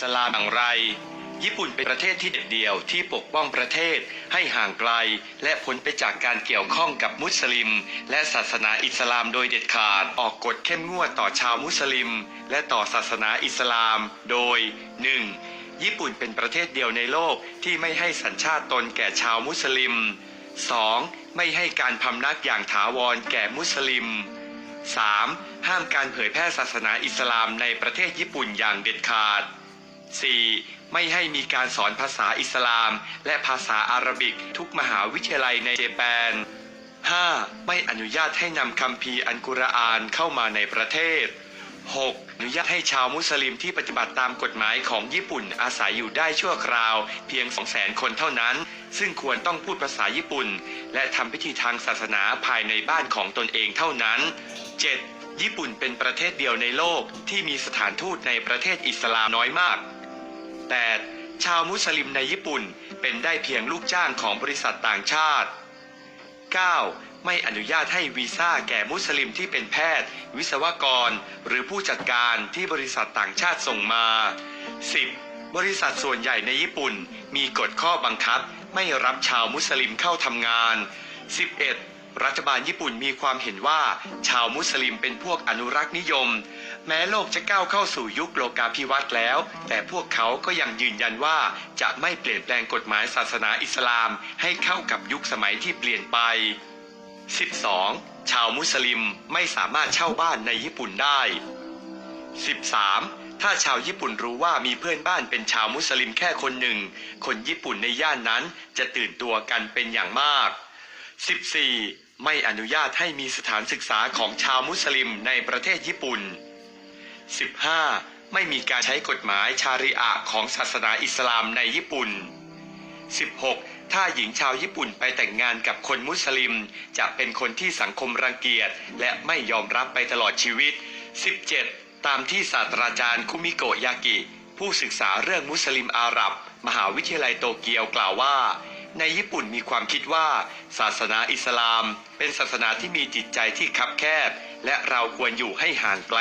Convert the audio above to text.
สลามอย่างไร ญี่ปุ่นเป็นประเทศที่เด็ดเดี่ยวที่ปกป้องประเทศให้ห่างไกล และพ้นไปจากการเกี่ยวข้องกับมุสลิม และศาสนาอิสลามโดยเด็ดขาดออกกฎเข้มงวดต่อชาวมุสลิม และต่อศาสนาอิสลาม โดย 1. ญี่ปุ่นเป็นประเทศเดียวในโลกที่ไม่ให้สัญชาติตนแก่ชาวมุสลิม 2. ไม่ให้การพำนักอย่างถาวรแก่มุสลิม 3. ห้ามการเผยแพร่ศาสนาอิสลามในประเทศญี่ปุ่นอย่างเด็ดขาด 4. ไม่ให้มีการสอนภาษาอิสลาม และภาษาอาหรับิก ทุกมหาวิทยาลัยในเจแปน 5. ไม่อนุญาตให้นำคัมภีร์อันกุรอานเข้ามาในประเทศ 6. อนุญาตให้ชาวมุสลิมที่ปฏิบัติตามกฎหมายของญี่ปุ่นอาศัยอยู่ได้ชั่วคราว เพียง 200,000 คนเท่านั้น ซึ่งควรต้องพูดภาษาญี่ปุ่น และทำพิธีทางศาสนาภายในบ้านของตนเองเท่านั้น 7. ญี่ปุ่นเป็นประเทศเดียวในโลกที่มีสถานทูตในประเทศอิสลามน้อยมาก 8. ชาวมุสลิมในญี่ปุ่นเป็นได้เพียงลูกจ้างของบริษัทต่างชาติ 9. ไม่อนุญาตให้วีซ่าแก่มุสลิมที่เป็นแพทย์ วิศวกร หรือผู้จัดการที่บริษัทต่างชาติส่งมา 10. บริษัทส่วนใหญ่ในญี่ปุ่นมีกฎข้อบังคับ ไม่รับชาวมุสลิมเข้าทำงาน 11. รัฐบาลญี่ปุ่นมีความเห็นว่า ชาวมุสลิมเป็นพวกอนุรักษ์นิยม แม้โลกจะก้าวเข้าสู่ยุคโลกาภิวัตน์แล้ว แต่พวกเขาก็ยังยืนยันว่าจะไม่เปลี่ยนแปลงกฎหมายศาสนาอิสลาม ให้เข้ากับยุคสมัยที่เปลี่ยนไป 12. ชาวมุสลิมไม่สามารถเช่าบ้านในญี่ปุ่นได้ 13. ถ้าชาวญี่ปุ่นรู้ว่ามีเพื่อนบ้านเป็นชาวมุสลิมแค่คนหนึ่ง คนญี่ปุ่นในย่านนั้นจะตื่นตัวกันเป็นอย่างมาก 14. ไม่อนุญาตให้มีสถานศึกษาของชาวมุสลิมในประเทศญี่ปุ่น 15. ไม่มีการใช้กฎหมายชาริอะของศาสนาอิสลามในญี่ปุ่น 16. ถ้าหญิงชาวญี่ปุ่นไปแต่งงานกับคนมุสลิม จะเป็นคนที่สังคมรังเกียจ และไม่ยอมรับไปตลอดชีวิต 17. ตามที่ศาสตราจารย์คุมิโกะยากิ ผู้ศึกษาเรื่องมุสลิมอาหรับ มหาวิทยาลัยโตเกียวกล่าวว่า ในญี่ปุ่นมีความคิดว่า ศาสนาอิสลาม เป็นศาสนาที่มีจิตใจที่คับแคบ และเราควรอยู่ให้ห่างไกล